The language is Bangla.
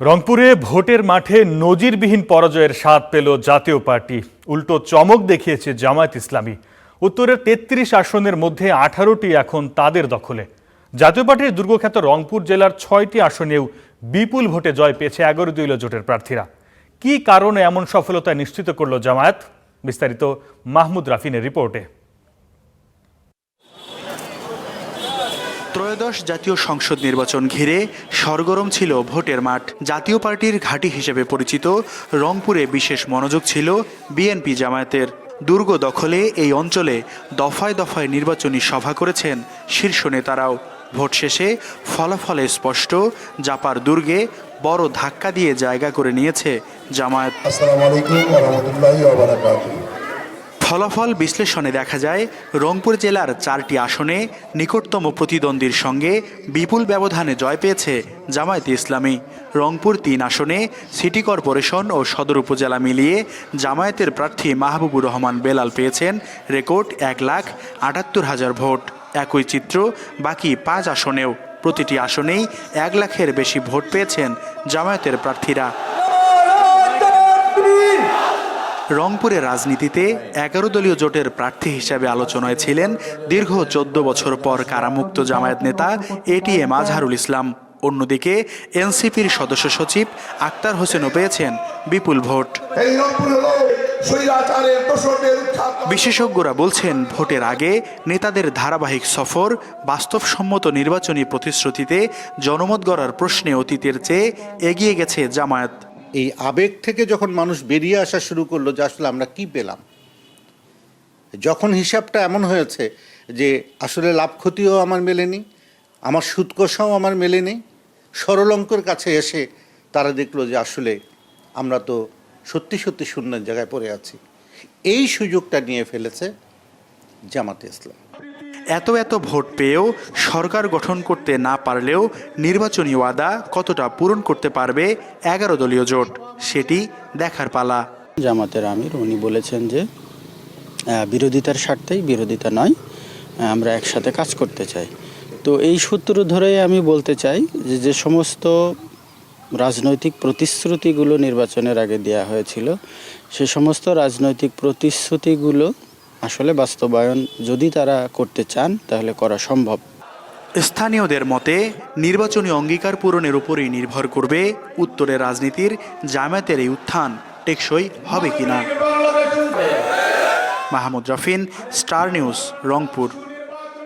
রংপুরে ভোটের মাঠে নজিরবিহীন পরাজয়ের স্বাদ পেল জাতীয় পার্টি। উল্টো চমক দেখিয়েছে জামায়াত ইসলামী। উত্তরের তেত্রিশ আসনের মধ্যে আঠারোটি এখন তাদের দখলে। জাতীয় পার্টির দুর্গখ্যাত রংপুর জেলার ছয়টি আসনেও বিপুল ভোটে জয় পেয়েছে এগারো দলীয় জোটের প্রার্থীরা। কি কারণে এমন সফলতা নিশ্চিত করল জামায়াত? বিস্তারিত মাহমুদ রাফিনের রিপোর্টে। ত্রয়োদশ জাতীয় সংসদ নির্বাচন ঘিরে সরগরম ছিল ভোটের মাঠ। জাতীয় পার্টির ঘাঁটি হিসেবে পরিচিত রংপুরে বিশেষ মনোযোগ ছিল বিএনপি জামায়াতের। দুর্গ দখলে এই অঞ্চলে দফায় দফায় নির্বাচনী সভা করেছেন শীর্ষ নেতারাও। ভোট শেষে ফলাফলে স্পষ্ট, জাপার দুর্গে বড় ধাক্কা দিয়ে জায়গা করে নিয়েছে জামায়াত। আসসালামু আলাইকুম ফলাফল বিশ্লেষণে দেখা যায়, রংপুর জেলার চারটি আসনে নিকটতম প্রতিদ্বন্দ্বীর সঙ্গে বিপুল ব্যবধানে জয় পেয়েছে জামায়াতে ইসলামী। রংপুর তিন আসনে সিটি কর্পোরেশন ও সদর উপজেলা মিলিয়ে জামায়াতের প্রার্থী মাহবুবুর রহমান বেলাল পেয়েছেন রেকর্ড এক লাখ আটাত্তর হাজার ভোট। একই চিত্র বাকি পাঁচ আসনেও। প্রতিটি আসনেই এক লাখের বেশি ভোট পেয়েছেন জামায়াতের প্রার্থীরা। রংপুরের রাজনীতিতে এগারো দলীয় জোটের প্রার্থী হিসাবে আলোচনায় ছিলেন দীর্ঘ চোদ্দ বছর পর কারামুক্ত জামায়াত নেতা এটিএম আজহারুল ইসলাম। অন্যদিকে এনসিপির সদস্য সচিব আক্তার হোসেনও পেয়েছেন বিপুল ভোট। রংপুর বিশেষজ্ঞরা বলছেন ভোটের আগে নেতাদের ধারাবাহিক সফর বাস্তবসম্মত নির্বাচনী প্রতিশ্রুতিতে জনমত গড়ার প্রশ্নে অতীতের চেয়ে এগিয়ে গেছে জামায়াত। এই আবেগ থেকে যখন মানুষ বেরিয়ে আসা শুরু করল যে আসলে আমরা কি পেলাম? যখন হিসাবটা এমন হয়েছে যে আসলে লাভ ক্ষতিও আমার মেলেনি, আমার সুৎকষাও আমার মেলেনি, সরল অঙ্কের কাছে এসে তারা দেখল যে আসলে আমরা তো সত্যি সত্যি শূন্যের জায়গায় পড়ে আছি। এই সুযোগটা নিয়ে ফেলেছে জামাতে ইসলাম। এত এত ভোট পেয়েও সরকার গঠন করতে না পারলেও নির্বাচনী ওয়াদা কতটা পূরণ করতে পারবে এগারো দলীয় জোট, সেটি দেখার পালা। জামাতের আমির, উনি বলেছেন যে বিরোধিতার স্বার্থেই বিরোধিতা নয় আমরা একসাথে কাজ করতে চাই। তো এই সূত্র ধরেই আমি বলতে চাই যে যে সমস্ত রাজনৈতিক প্রতিশ্রুতিগুলো নির্বাচনের আগে দেওয়া হয়েছিল, সে সমস্ত রাজনৈতিক প্রতিশ্রুতিগুলো আসলে বাস্তবায়ন যদি তারা করতে চান, তাহলে করা সম্ভব। স্থানীয়দের মতে, নির্বাচনী অঙ্গীকার পূরণের উপরেই নির্ভর করবে উত্তরের রাজনীতির জামায়াতের এই উত্থান টেকসই হবে কিনা। Mahmud Rafin, Star News Rangpur.